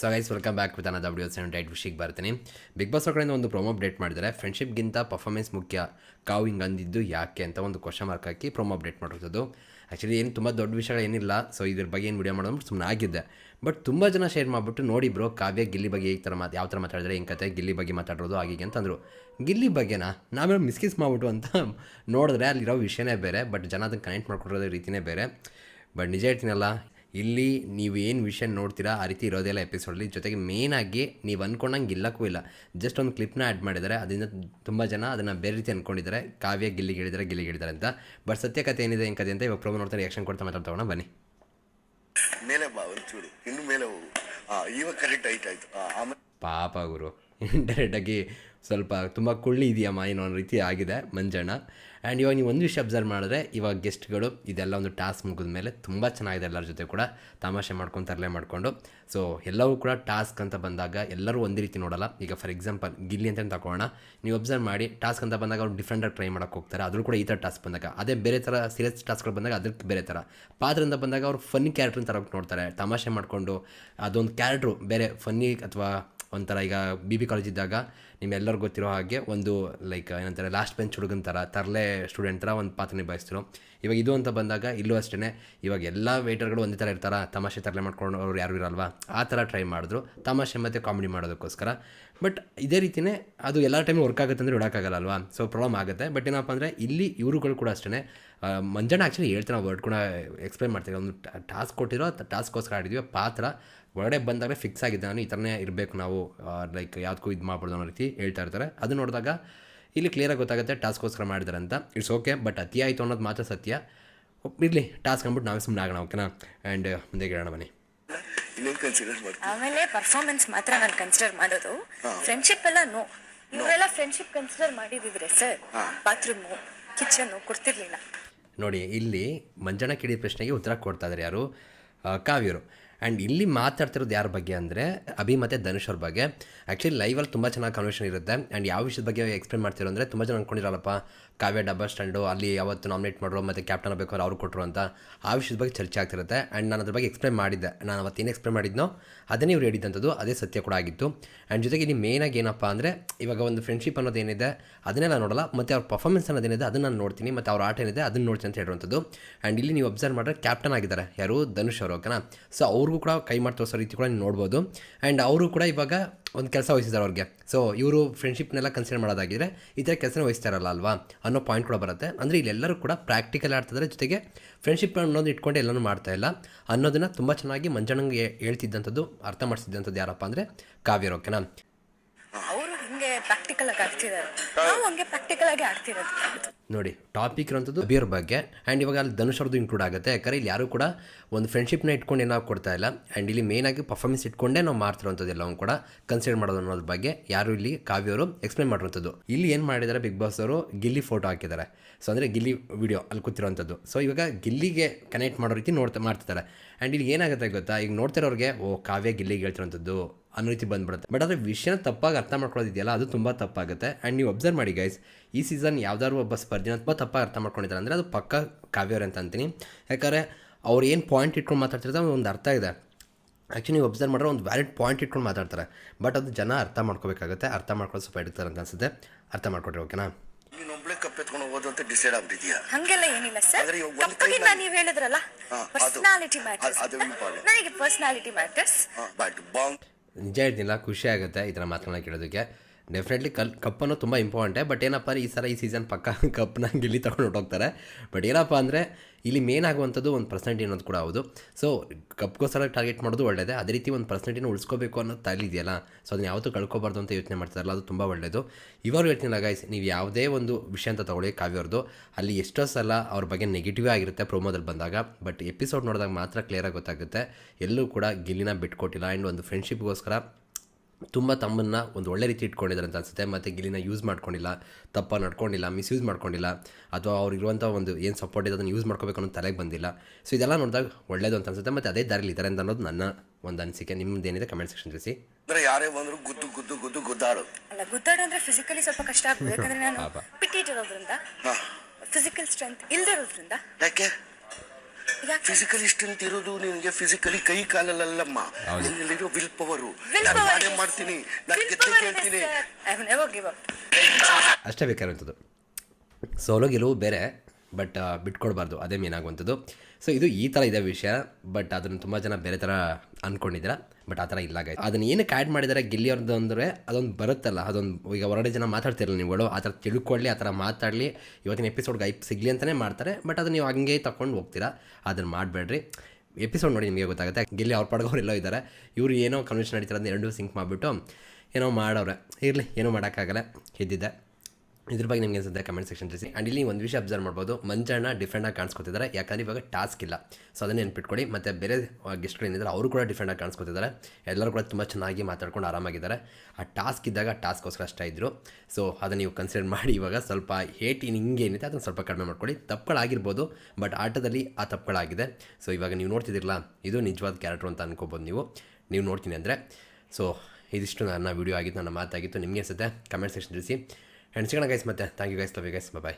So guys welcome back with another videos and diet ವಿಷಯಕ್ಕೆ ಬರ್ತೀನಿ. Big boss ಕಡೆಯಿಂದ ಒಂದು ಪ್ರೊಮೋ ಅಪ್ಡೇಟ್ ಮಾಡಿದ್ದಾರೆ. ಫ್ರೆಂಡ್ಶಿಪ್ಗಿಂತ ಪರ್ಫಾರ್ಮೆನ್ಸ್ ಮುಖ್ಯ. ಕಾವು ಹಿಂಗೆ ಅಂದಿದ್ದು ಯಾಕೆ ಅಂತ ಒಂದು ಕ್ವಶನ್ ಮಾರ್ಕ್ ಹಾಕಿ ಪ್ರೊಮೋ ಅಪ್ಡೇಟ್ ಮಾಡಿರೋದು. ಆ್ಯಕ್ಚುಲಿ ಏನು ತುಂಬ ದೊಡ್ಡ ವಿಷಯಗಳೇನಿಲ್ಲ ಸೊ ಇದ್ರ ಬಗ್ಗೆ ಏನು ವಿಡಿಯೋ ಮಾಡೋದು? ಸುಮ್ಮನೆ ಆಗಿದ್ದೆ. ಬಟ್ ತುಂಬ ಜನ ಶೇರ್ ಮಾಡಿಬಿಟ್ಟು, ನೋಡಿ ಬ್ರೋ ಕಾವ್ಯ ಗಿಲ್ಲಿ ಬಗ್ಗೆ ಈ ಥರ ಮಾತು ಯಾವ ಥರ ಮಾತಾಡಿದ್ರೆ? ಹೆಂಗೆ ಕತೆ? ಗಿಲ್ಲಿ ಬಗ್ಗೆ ಮಾತಾಡೋದು ಹಾಗೆ ಅಂತಂದರು ಗಿಲ್ಲಿ ಬಗ್ಗೆನಾ? ನಾವೇನು ಮಿಸ್ಕಿಸ್ ಮಾಡಿಬಿಟ್ಟು ಅಂತ ನೋಡಿದ್ರೆ ಅಲ್ಲಿರೋ ವಿಷಯನೇ ಬೇರೆ. ಬಟ್ ಜನ ಅದನ್ನು ಕನೆಕ್ಟ್ ಮಾಡ್ಕೊಡೋದು ರೀತಿನೇ ಬೇರೆ. ಬಟ್ ನಿಜ ಹೇಳ್ತೀನಲ್ಲ ಇಲ್ಲಿ ನೀವು ಏನು ವಿಷಯ ನೋಡ್ತೀರಾ ಆ ರೀತಿ ಇರೋದೆಲ್ಲ ಎಪಿಸೋಡಲ್ಲಿ ಜೊತೆಗೆ ಮೇಯ್ನಾಗಿ ನೀವು ಅಂದ್ಕೊಂಡಂಗೆ ಇಲ್ಲಕ್ಕೂ ಇಲ್ಲ. ಜಸ್ಟ್ ಒಂದು ಕ್ಲಿಪ್ನ ಆ್ಯಡ್ ಮಾಡಿದ್ದಾರೆ ಅದರಿಂದ ತುಂಬ ಜನ ಅದನ್ನು ಬೇರೆ ರೀತಿ ಅಂದ್ಕೊಂಡಿದ್ದಾರೆ ಕಾವ್ಯ ಗಿಲ್ಲಿ ಗೆಳಿದರೆ ಗಿಲ್ಲಿ ಹೇಳಿದ್ದಾರೆ ಅಂತ. ಬಟ್ ಸತ್ಯ ಸತ್ಯಕತೆ ಏನಿದೆ ಹೆಂಗೆ ಕತೆ ಅಂತ ಇವಾಗ ಪ್ರೋಮೋ ನೋಡ್ತಾರೆ ರಿಯಾಕ್ಷನ್ ಕೊಡ್ತಾ ಮಾತಾಡ್ತಾ ಬನ್ನಿ. ಮೇಲೆ ಬಾ ಒಂಚೂರು ಇನ್ನು ಮೇಲೆ ಹೋಗು. ಹಾಂ ಇವಾಗ ಕರೆಕ್ಟ್ ಐಟ್ ಆಯಿತು. ಆಮೇಲೆ ಪಾಪ ಗುರು. ಡೈರೆಕ್ಟಾಗಿ ಸ್ವಲ್ಪ ತುಂಬ ಕುಳ್ಳಿ ಇದೆಯಮ್ಮ ಏನೋ ಒಂದು ರೀತಿ ಆಗಿದೆ ಮಂಜಣ್ಣ. ಆ್ಯಂಡ್ ಇವಾಗ ನೀವು ಒಂದು ವಿಷಯ ಅಬ್ಸರ್ವ್ ಮಾಡಿದ್ರೆ ಇವಾಗ ಗೆಸ್ಟ್ಗಳು ಇದೆಲ್ಲ ಒಂದು ಟಾಸ್ಕ್ ಮುಗಿದ ಮೇಲೆ ತುಂಬ ಚೆನ್ನಾಗಿದೆ ಎಲ್ಲರ ಜೊತೆ ಕೂಡ ತಮಾಷೆ ಮಾಡ್ಕೊಂಡು ತರಲೆ ಮಾಡಿಕೊಂಡು. ಸೊ ಎಲ್ಲವೂ ಕೂಡ ಟಾಸ್ಕ್ ಅಂತ ಬಂದಾಗ ಎಲ್ಲರೂ ಒಂದೇ ರೀತಿ ನೋಡಲ್ಲ. ಈಗ ಫಾರ್ ಎಕ್ಸಾಂಪಲ್ ಗಿಲ್ಲಿ ಅಂತ ತಗೊಳ್ಳೋಣ ನೀವು ಅಬ್ಸರ್ವ್ ಮಾಡಿ ಟಾಸ್ಕ್ ಅಂತ ಬಂದಾಗ ಅವ್ರು ಡಿಫ್ರೆಂಟಾಗಿ ಟ್ರೈ ಮಾಡೋಕೆ ಹೋಗ್ತಾರೆ. ಅದ್ರೂ ಕೂಡ ಈ ಥರ ಟಾಸ್ಕ್ ಬಂದಾಗ. ಅದೇ ಬೇರೆ ಥರ ಸೀರಿಯಸ್ ಟಾಸ್ಕ್ಗಳು ಬಂದಾಗ ಅದಕ್ಕೆ ಬೇರೆ ಥರ. ಪಾತ್ರ ಅಂತ ಬಂದಾಗ ಅವ್ರು ಫನ್ನಿ ಕ್ಯಾರೆಕ್ಟ್ರನ್ನ ತರೋಕ್ಕೆ ನೋಡ್ತಾರೆ. ತಮಾಷೆ ಮಾಡಿಕೊಂಡು ಅದೊಂದು ಕ್ಯಾರೆಕ್ಟ್ರು ಬೇರೆ ಫನ್ನಿ ಅಥವಾ ಒಂಥರ ಈಗ ಬಿ ಬಿ ಕಾಲೇಜ್ ಇದ್ದಾಗ ನಿಮ್ಮೆಲ್ಲರಿಗೂ ಗೊತ್ತಿರೋ ಹಾಗೆ ಒಂದು ಲೈಕ್ ಏನಂತಾರೆ ಲಾಸ್ಟ್ ಬೆಂಚ್ ಹುಡುಗನ ಥರ ತರಲೆ ಸ್ಟೂಡೆಂಟ್ ಥರ ಒಂದು ಪಾತ್ರ ನಿಭಾಯಿಸ್ತಿರೋ ಇವಾಗ ಇದು ಅಂತ ಬಂದಾಗ ಇಲ್ಲೂ ಅಷ್ಟೇ ಇವಾಗ ಎಲ್ಲ ವೇಟರ್ಗಳು ಒಂದೇ ಥರ ಇರ್ತಾರ, ತಮಾಷೆ ತರಲೆ ಮಾಡ್ಕೊಂಡು ಅವ್ರು ಯಾರು ಇರಲ್ವಾ? ಆ ಥರ ಟ್ರೈ ಮಾಡಿದ್ರು. ತಮಾಷೆ ಮತ್ತು ಕಾಮಿಡಿ ಮಾಡೋದಕ್ಕೋಸ್ಕರ. ಬಟ್ ಇದೇ ರೀತಿಯೇ ಅದು ಎಲ್ಲ ಟೈಮ್ ವರ್ಕ್ ಆಗುತ್ತೆ ಅಂದರೆ ಇಡೋಕ್ಕಾಗಲ್ಲ ಅಲ್ವಾ? ಸೊ ಪ್ರಾಬ್ಲಮ್ ಆಗುತ್ತೆ. ಬಟ್ ಏನಪ್ಪ ಅಂದರೆ ಇಲ್ಲಿ ಇವರುಗಳು ಕೂಡ ಅಷ್ಟೇ ಮಂಜಣ್ಣ ಆ್ಯಕ್ಚುಲಿ ಹೇಳ್ತಾರೆ ನಾವು ವರ್ಡ್ ಕೂಡ ಎಕ್ಸ್ಪ್ಲೈನ್ ಮಾಡ್ತೀವಿ ಒಂದು ಟಾಸ್ಕ್ ಕೊಟ್ಟಿರೋ ಟಾಸ್ಕ್ಗೋಸ್ಕರ ಆಡಿದ್ವಿ, ಪಾತ್ರ ಒಳಗಡೆ ಬಂದಾಗ ಫಿಕ್ಸ್ ಆಗಿದೆ ನಾನು ಈ ಥರನೇ ಇರಬೇಕು ನಾವು ಲೈಕ್ ಯಾವುದಕ್ಕೂ ಇದು ಮಾಡ್ಬೋದು ಅನ್ನೋ ರೀತಿ ಹೇಳ್ತಾ ಇರ್ತಾರೆ. ಅದು ನೋಡಿದಾಗ ಇಲ್ಲಿ ಕ್ಲಿಯರಾಗಿ ಗೊತ್ತಾಗುತ್ತೆ ಟಾಸ್ಕ್ಗೋಸ್ಕರ ಮಾಡಿದ್ದಾರೆ ಅಂತ ಇಟ್ಸ್ ಓಕೆ ಬಟ್ ಅತಿ ಆಯಿತು ಅನ್ನೋದು ಮಾತ್ರ ಸತ್ಯ. ಇರಲಿ ಟಾಸ್ಕ್ ಅಂದ್ಬಿಟ್ಟು ನಾವೇ ಸುಮ್ಮನೆ ಆಗೋಣ ಓಕೆನಾ ಆ್ಯಂಡ್ ಮುಂದೆ ಕೇಳೋಣ ಬನ್ನಿ. ಆಮೇಲೆ ಪರ್ಫಾರ್ಮೆನ್ಸ್ ಮಾತ್ರ ನಾನು ಕನ್ಸಿಡರ್ ಮಾಡೋದು. ಫ್ರೆಂಡ್ಶಿಪ್ ಎಲ್ಲ ನೋ ಇವರೆಲ್ಲ ಫ್ರೆಂಡ್ಶಿಪ್ ಕನ್ಸಿಡರ್ ಮಾಡಿದಿದ್ರೆ ಸರ್ ಬಾತ್ರೂಮು ಕಿಚನ್ನು ಕೊಡ್ತಿರ್ಲಿಲ್ಲ. ನೋಡಿ ಇಲ್ಲಿ ಮಂಜಣ್ಣ ಕೇಳಿದ ಪ್ರಶ್ನೆಗೆ ಉತ್ತರ ಕೊಡ್ತಾ ಇದ್ದಾರೆ ಯಾರು? ಕಾವ್ಯರು. ಆ್ಯಂಡ್ ಇಲ್ಲಿ ಮಾತಾಡ್ತಿರೋದು ಯಾರ ಬಗ್ಗೆ ಅಂದರೆ ಅಭಿ ಮತ್ತು ಧನುಷ್ ಅವ್ರ ಬಗ್ಗೆ. ಆ್ಯಕ್ಚುಲಿ ಲೈವಲ್ಲಿ ತುಂಬ ಚೆನ್ನಾಗಿ ಕನ್ವರ್ಷನ್ ಇರುತ್ತೆ. ಆ್ಯಂಡ್ ಯಾವ ವಿಷಯದ ಬಗ್ಗೆ ಎಕ್ಸ್ಪ್ಲೇನ್ ಮಾಡ್ತಿರೋ ಅಂದರೆ ತುಂಬ ಜನ ಅಂದ್ಕೊಂಡಿರಲ್ಲಪ್ಪ ಕಾವ್ಯ ಡಬ್ಬ ಸ್ಟ್ಯಾಂಡು ಅಲ್ಲಿ ಯಾವತ್ತು ನಾಮಿನೇಟ್ ಮಾಡೋ ಮತ್ತು ಕ್ಯಾಪ್ಟನ್ ಆಗಬೇಕು ಅವ್ರು ಕೊಟ್ಟರು ಅಂತ. ಆ ವಿಷಯದ ಬಗ್ಗೆ ಚರ್ಚೆ ಆಗ್ತಿರುತ್ತೆ. ಆ್ಯಂಡ್ ನಾನು ಅದ್ರ ಬಗ್ಗೆ ಎಕ್ಸ್ಪ್ಲೇನ್ ಮಾಡಿದ್ದೆ. ನಾನು ಏನು ಎಕ್ಸ್ಪ್ಲೇನ್ ಮಾಡಿದ್ನೋ ಅದನ್ನೇ ಇವ್ರು ಹೇಳಿದಂಥದ್ದು. ಅದೇ ಸತ್ಯ ಕೂಡ ಆಗಿತ್ತು. ಆ್ಯಂಡ್ ಜೊತೆಗೆ ಇಲ್ಲಿ ಮೇಯ್ನಾಗಿ ಏನಪ್ಪ ಅಂದರೆ ಇವಾಗ ಒಂದು ಫ್ರೆಂಡ್ಶಿಪ್ ಅನ್ನೋದೇನಿದೆ ಅದನ್ನೆಲ್ಲ ನೋಡಲ್ಲ. ಮತ್ತು ಅವ್ರ ಪರ್ಫಾರ್ಮೆನ್ಸ್ ಅನ್ನೋದೇನಿದೆ ಅದನ್ನು ನಾನು ನೋಡ್ತೀನಿ. ಮತ್ತು ಅವ್ರ ಆಟ ಏನಿದೆ, ಅದನ್ನು ನೋಡ್ತೀನಿ ಅಂತ ಹೇಳುವಂಥದ್ದು ಆ್ಯಂಡ್ ಇಲ್ಲಿ ನೀವು ಅಬ್ಸರ್ವ್ ಮಾಡಿದ್ರೆ ಕ್ಯಾಪ್ಟನ್ ಆಗಿದ್ದಾರೆ. ಯಾರು? ಧನುಷ್ ಅವರು ಓಕೆನಾ ಸೊ ಅವ್ರಿಗೂ ಕೂಡ ಕೈ ಮಾಡಿ ತೋರಿಸೋ ರೀತಿ ಕೂಡ ನೀವು ನೋಡ್ಬೋದು. ಆ್ಯಂಡ್ ಅವರು ಕೂಡ ಇವಾಗ ಒಂದು ಕೆಲಸ ವಹಿಸಿದ್ದಾರೆ ಅವ್ರಿಗೆ. ಸೊ ಇವರು ಫ್ರೆಂಡ್ಶಿಪ್ನೆಲ್ಲ ಕನ್ಸಿಡರ್ ಮಾಡೋದಾಗಿದ್ರೆ ಈ ಥರ ಕೆಲಸನ ವಹಿಸ್ತಾರಲ್ಲ ಅಲ್ವಾ? ಅನ್ನೋ ಪಾಯಿಂಟ್ ಕೂಡ ಬರುತ್ತೆ. ಅಂದರೆ ಇಲ್ಲೆಲ್ಲರೂ ಕೂಡ ಪ್ರಾಕ್ಟಿಕಲ್ ಆಡ್ತಿದ್ದಾರೆ ಜೊತೆಗೆ ಫ್ರೆಂಡ್ಶಿಪ್ ಅನ್ನೋದು ಇಟ್ಕೊಂಡು ಎಲ್ಲನೂ ಮಾಡ್ತಾ ಇಲ್ಲ. ಅನ್ನೋದನ್ನು ತುಂಬ ಚೆನ್ನಾಗಿ ಮಂಜಣ್ಣಂಗೆ ಹೇಳ್ತಿದ್ದಂಥದ್ದು, ಅರ್ಥ ಮಾಡಿಸಿದ್ದಂಥದ್ದು ಯಾರಪ್ಪ ಅಂದರೆ ಕಾವ್ಯ ಓಕೆನಾ ಅವರು ಹಿಂಗೆ ಪ್ರಾಕ್ಟಿಕಲ್ ಆಗಿ ಆಡ್ತಿದ್ದಾರೆ. ನಾವು ಹಂಗೆ ಪ್ರಾಕ್ಟಿಕಲ್ ಆಗಿ ಆಡ್ತಿರೋದು. ನೋಡಿ ಟಾಪಿಕ್ ಇರೋಂಥದ್ದು ಅಭಿಯವ್ರ ಬಗ್ಗೆ ಆ್ಯಂಡ್ ಇವಾಗ ಅಲ್ಲಿ ಧನುಷ್ ಅವ್ರದ್ದು ಇನ್ಕ್ಲೂಡ್ ಆಗುತ್ತೆ. ಯಾಕಂದರೆ ಇಲ್ಲಿ ಯಾರು ಕೂಡ ಒಂದು ಫ್ರೆಂಡ್ಶಿಪ್ನ ಇಟ್ಕೊಂಡು ಏನಾದ್ರು ಕೊಡ್ತಾ ಇಲ್ಲ. ಆ್ಯಂಡ್ ಇಲ್ಲಿ ಮೇಯ್ನಾಗಿ ಪರ್ಫಾರ್ಮೆನ್ಸ್ ಇಟ್ಕೊಂಡೇ ನಾವು ಮಾಡ್ತಿರೋಂಥದ್ದು ಎಲ್ಲವೂ ಕೂಡ ಕನ್ಸಿಡರ್ ಮಾಡೋದು ಅನ್ನೋದ್ರ ಬಗ್ಗೆ ಯಾರು ಇಲ್ಲಿ ಕಾವ್ಯವರು ಎಕ್ಸ್ಪ್ಲೈನ್ ಮಾಡಿರೋಂಥದ್ದು ಇಲ್ಲಿ ಏನು ಮಾಡಿದ್ದಾರೆ ಬಿಗ್ ಬಾಸ್ ಅವರು? ಗಿಲ್ಲಿ ಫೋಟೋ ಹಾಕಿದ್ದಾರೆ. ಸೊ ಅಂದರೆ ಗಿಲ್ಲಿ ವಿಡಿಯೋ ಅಲ್ಲಿ ಕೂತಿರೋಂಥದ್ದು ಸೊ ಇವಾಗ ಗಿಲ್ಲಿಗೆ ಕನೆಕ್ಟ್ ಮಾಡೋ ರೀತಿ ನೋಡ್ತಾ ಮಾಡ್ತಿದ್ದಾರೆ. ಆ್ಯಂಡ್ ಇಲ್ಲಿ ಏನಾಗುತ್ತೆ ಗೊತ್ತಾ? ಈಗ ನೋಡ್ತಿರೋರಿಗೆ ಓ ಕಾವ್ಯ ಗಿಲ್ಲಿಗೆ ಹೇಳ್ತಿರೋಂಥದ್ದು ಅನ್ನೋ ರೀತಿ ಬಂದ್ಬಿಡುತ್ತೆ. ಬಟ್ ಆದರೆ ವಿಷಯನ ತಪ್ಪಾಗಿ ಅರ್ಥ ಮಾಡ್ಕೊಳ್ಳೋದಿದೆಯಲ್ಲ ಅದು ತುಂಬ ತಪ್ಪಾಗುತ್ತೆ. ಆ್ಯಂಡ್ ನೀವು ಅಬ್ಸರ್ವ್ ಮಾಡಿ ಗೈಸ್ ಈ ಸೀಸನ್ ಯಾವ್ದಾದ್ರು ಒಬ್ಬ ಸ್ಪರ್ಧಿನ ತುಂಬ ತಪ್ಪಾಗಿ ಅರ್ಥ ಮಾಡ್ಕೊಂಡಿದ್ದಾರೆ ಅಂದರೆ ಅದು ಪಕ್ಕ ಕಾವ್ಯವ್ರೆ ಅಂತ ಅಂತೀನಿ ಯಾಕಂದರೆ ಅವ್ರು ಏನು ಪಾಯಿಂಟ್ ಇಟ್ಕೊಂಡು ಮಾತಾಡ್ತಿರ್ತಾರೆ ಒಂದು ಅರ್ಥ ಇದೆ. ಆ್ಯಕ್ಚುಲಿ ನೀವು ಅಬ್ಸರ್ವ್ ಮಾಡಿದ್ರೆ ಒಂದು ವ್ಯಾಲಿಡ್ ಪಾಯಿಂಟ್ ಇಟ್ಕೊಂಡು ಮಾತಾಡ್ತಾರೆ. ಬಟ್ ಅದು ಜನ ಅರ್ಥ ಮಾಡ್ಕೋಬೇಕಾಗುತ್ತೆ ಅರ್ಥ ಮಾಡ್ಕೊಳ್ಳೋ ಸ್ವಲ್ಪ ಇಡ್ತಾರೆ ಅಂತ ಅನ್ಸುತ್ತೆ. ಅರ್ಥ ಮಾಡ್ಕೊಟ್ರಿ ಓಕೆನಾ ನೀನು ಕಪ್ ಎತ್ಕೊಂಡು ಹೋಗೋದು ಅಂತ ಡಿಸೈಡ್ ಆಗ್ಬಿಟ್ಟಿದ್ಯಾ? ಹಂಗೆಲ್ಲ ಏನಿಲ್ಲ ಸರ್ ನೀವು ಹೇಳಿದ್ರಲ್ಲ? ಪರ್ಸನಾಲಿಟಿ ಮ್ಯಾಟರ್ಸ್ ಅದು important. ನನಗೆ ಪರ್ಸನಾಲಿಟಿ ಮ್ಯಾಟರ್ಸ್ ಬಟ್ ಬಾಂಗ್ ನಿಜ ಹೇಳ್ತೀನಿಲ್ಲ ಖುಷಿ ಆಗುತ್ತೆ ಈ ಥರ ಮಾತುಗಳನ್ನ ಕೇಳೋದಕ್ಕೆ. ಡೆಫಿನೆಟ್ಲಿ ಕಲ್, ಕಪ್ಪನ್ನು ತುಂಬ ಇಂಪಾರ್ಟೆಂಟೇ ಬಟ್ ಏನಪ್ಪ ಈ ಸಲ ಈ ಸೀಸನ್ ಪಕ್ಕ ಕಪ್ನ ಗೆಲ್ಲಿ ತಗೊಂಡು ಹೊಟ್ಟೋಗ್ತಾರೆ ಬಟ್ ಏನಪ್ಪ ಅಂದರೆ ಇಲ್ಲಿ ಮೇನ್ ಆಗುವಂಥದ್ದು ಒಂದು ಪರ್ಸೆಂಟ್ ಅನ್ನೋದು ಕೂಡ ಹೌದು. ಸೊ ಕಪ್ಗೋಸ್ಕರ ಟಾರ್ಗೆಟ್ ಮಾಡೋದು ಒಳ್ಳೆಯದೇ ಅದೇ ರೀತಿ ಒಂದು ಪರ್ಸೆಂಟಿನ ಉಳಿಸ್ಕೋಬೇಕು ಅನ್ನೋದು ತಲೆ ಇದೆಯಲ್ಲ ಸೊ ಅದನ್ನ ಯಾವತ್ತೂ ಕಳ್ಕೊಬಾರ್ದು ಅಂತ ಯೋಚನೆ ಮಾಡ್ತಾರಲ್ಲ ಅದು ತುಂಬ ಒಳ್ಳೆಯದು ಇವಾಗ ಯೋಚನೆ ಗಾಯ್ಸ್ ನೀವು ಯಾವುದೇ ಒಂದು ವಿಷಯ ಅಂತ ತೊಗೊಳ್ಳಿ ಕಾವ್ಯವ್ರದ್ದು. ಅಲ್ಲಿ ಎಷ್ಟೋ ಸಲ ಅವ್ರ ಬಗ್ಗೆ ನೆಗೆಟಿವ್ ಆಗಿರುತ್ತೆ ಪ್ರೋಮೋದಲ್ಲಿ ಬಂದಾಗ ಬಟ್ ಎಪಿಸೋಡ್ ನೋಡಿದಾಗ ಮಾತ್ರ ಕ್ಲಿಯರಾಗಿ ಗೊತ್ತಾಗುತ್ತೆ. ಎಲ್ಲೂ ಕೂಡ ಗಿಲ್ಲಿನ ಬಿಟ್ಕೊಟ್ಟಿಲ್ಲ. ಆ್ಯಂಡ್ ಒಂದು ಫ್ರೆಂಡ್ಶಿಪ್ಗೋಸ್ಕರ ತುಂಬ ತಮ್ಮನ್ನು ಒಂದು ಒಳ್ಳೆ ರೀತಿ ಇಟ್ಕೊಂಡಿದ್ದಾರೆ ಅಂತ ಅನಿಸುತ್ತೆ. ಮತ್ತು ಗಿಲಿನ ಯೂಸ್ ಮಾಡ್ಕೊಂಡಿಲ್ಲ ತಪ್ಪ ನಡ್ಕೊಂಡಿಲ್ಲ ಮಿಸ್ಯೂಸ್ ಮಾಡ್ಕೊಂಡಿಲ್ಲ ಅಥವಾ ಅವ್ರಿಗಿರುವಂಥ ಒಂದು ಏನು ಸಪೋರ್ಟ್ ಇದೆ ಅದನ್ನು ಯೂಸ್ ಮಾಡ್ಕೋಬೇಕು ಅನ್ನೋ ತಲೆಗೆ ಬಂದಿಲ್ಲ. ಸೊ ಇದೆಲ್ಲ ನೋಡಿದಾಗ ಒಳ್ಳೇದು ಅಂತ ಅನಿಸುತ್ತೆ. ಮತ್ತು ಅದೇ ದಾರಿಲಿ ಇದ್ದಾರೆ ಅಂತ ಅನ್ನೋದು ನನ್ನ ಒಂದು ಅನಿಸಿಕೆ. ನಿಮ್ಮದೇನಿದೆ ಕಮೆಂಟ್ ಸೆಕ್ಷನ್ ತಿಳಿಸಿ. ಅಂದ್ರೆ ಯಾರೇ ಬಂದ್ರು ಗುದ್ದು ಗುದ್ದು ಗುದ್ದು ಗುದ್ದಾಡು. ಅಲ್ಲ ಗುದ್ದಾಡು ಅಂದ್ರೆ ಫಿಸಿಕಲಿ ಸ್ವಲ್ಪ ಕಷ್ಟ ಯಾಕಂದ್ರೆ ನಾನು ಫಿಸಿಕಲ್ ಸ್ಟ್ರೆಂತ್ ಇಲ್ದಿರೋದ್ರಿಂದ ಯಾಕೆ? ಫಿಸಿಕಲಿ ಸ್ಟ್ರೆಂತ್ ಇರೋದು ನಿನಗೆ ಫಿಸಿಕಲಿ ಕೈ ಕಾಲಲ್ಲಮ್ಮ ನಿನ್ನಲ್ಲಿರೋ ವಿಲ್ ಪವರು ನಾನು ಮಾಡೇ ಮಾಡ್ತೀನಿ. ನಾನು ಗೆದ್ದೆ ಹೇಳ್ತೀನಿ. ಅಷ್ಟೇ ಬೇಕಾಗಿರುವಂಥದ್ದು. ಸೋಲೋ ಗೆಲುವು ಬೇರೆ. ಬಟ್ ಬಿಟ್ಕೊಡ್ಬಾರ್ದು. ಅದೇ ಮೇನ್ ಆಗುವಂಥದ್ದು. ಸೊ ಇದು ಈ ಥರ ಇದೆ ವಿಷಯ, ಬಟ್ ಅದನ್ನು ತುಂಬ ಜನ ಬೇರೆ ಥರ ಅಂದ್ಕೊಂಡಿದ್ದೀರ ಬಟ್ ಆ ಥರ ಇಲ್ಲ ಗೈಸ್ ಅದನ್ನು ಏನಕ್ಕೆ ಆ್ಯಡ್ ಮಾಡಿದ್ದಾರೆ ಗಿಲ್ಲಿಯವ್ರದ್ದು ಅಂದರೆ, ಅದೊಂದು ಬರುತ್ತಲ್ಲ, ಅದೊಂದು, ಈಗ ಹೊರಗಡೆ ಜನ ಮಾತಾಡ್ತಿರಲ್ಲ ನೀವುಗಳು, ಆ ಥರ ತಿಳ್ಕೊಳ್ಳಿ, ಆ ಥರ ಮಾತಾಡಲಿ. ಇವತ್ತಿನ ಎಪಿಸೋಡ್ಗೆ ಐಪ್ ಸಿಗಲಿ ಅಂತಲೇ ಮಾಡ್ತಾರೆ, ಬಟ್ ಅದು ನೀವು ಹಂಗೆ ತಗೊಂಡು ಹೋಗ್ತೀರಾ, ಅದನ್ನು ಮಾಡಬೇಡ್ರಿ. ಎಪಿಸೋಡ್ ನೋಡಿ ನಿಮಗೆ ಗೊತ್ತಾಗುತ್ತೆ, ಗಿಲ್ಲಿ ಅವ್ರ ಎಲ್ಲೋ ಇದ್ದಾರೆ, ಇವರು ಏನೋ ಕನ್ವೆನ್ಷನ್ ನಡೀತಾರೆ ಅಂತ ಎರಡೂ ಸಿಂಕ್ ಮಾಡಿಬಿಟ್ಟು, ಏನೋ ಮಾಡೋರೆ ಇರಲಿ, ಏನೂ ಮಾಡೋಕ್ಕಾಗಲ್ಲ ಇದ್ದಿದ್ದೆ ಇದ್ರ ಬಗ್ಗೆ ನಿಮ್ಗೆ ಅನ್ಸುತ್ತೆ ಕಮೆಂಟ್ ಸೆಕ್ಷನ್ ತಿಳಿಸಿ. ಆ್ಯಂಡ್ ಇಲ್ಲಿ ಒಂದು ವಿಷಯ ಅಬ್ಸರ್ವ್ ಮಾಡ್ಬೋದು. ಮಂಜಣ್ಣ ಡಿಫ್ರೆಂಟಾಗಿ ಕಾಣಿಸ್ಕೊತಿದ್ದಾರೆ. ಯಾಕಂದ್ರೆ ಇವಾಗ ಟಾಸ್ಕ್ ಇಲ್ಲ. ಸೊ ಅದನ್ನೇ ನೆನ್ಪಿಟ್ಕೊಳ್ಳಿ. ಮತ್ತು ಬೇರೆ ಗೆಸ್ಟ್ಗಳು ಏನಿದ್ದಾರೆ ಅವರು ಕೂಡ ಡಿಫ್ರೆಂಟಾಗಿ ಕಾಣಿಸ್ಕೊತಿದ್ದಾರೆ. ಎಲ್ಲರೂ ಕೂಡ ತುಂಬ ಚೆನ್ನಾಗಿ ಮಾತಾಡ್ಕೊಂಡು ಆರಾಮಾಗಿದ್ದಾರೆ. ಆ ಟಾಸ್ಕ್ ಇದ್ದಾಗ ಟಾಸ್ಕ್ಗೋಸ್ಕರ ಅಷ್ಟ ಇದ್ದರು ಸೊ ಅದನ್ನು ನೀವು ಕನ್ಸಿಡರ್ ಮಾಡಿ ಇವಾಗ ಸ್ವಲ್ಪ ಹೇಟ್ ಹಿಂಗೆ ಏನಿದೆ ಅದನ್ನು ಸ್ವಲ್ಪ ಕಡಿಮೆ ಮಾಡ್ಕೊಳ್ಳಿ. ತಪ್ಪುಗಳಾಗಿರ್ಬೋದು ಬಟ್ ಆಟದಲ್ಲಿ ಆ ತಪ್ಪುಗಳಾಗಿದೆ. ಸೊ ಇವಾಗ ನೀವು ನೋಡ್ತಿದ್ದೀರಲ್ಲ, ಇದು ನಿಜವಾದ ಕ್ಯಾರೆಕ್ಟರ್ ಅಂತ ಅನ್ಕೋಬೋದು ನೀವು. ನೀವು ನೋಡ್ತೀನಿ ಅಂದರೆ. ಸೊ ಇದಿಷ್ಟು ನನ್ನ ವೀಡಿಯೋ ಆಗಿತ್ತು, ನನ್ನ ಮಾತಾಗಿತ್ತು. ನಿಮಗೆ ಅನ್ಸುತ್ತೆ ಕಮೆಂಟ್ ಸೆಕ್ಷನ್ ತಿಳಿಸಿ. ಆ್ಯಂಡ್ ಸಿಗೋಣ ಗೈಸ್ ಮತ್ತೆ. Thank you guys love you guys bye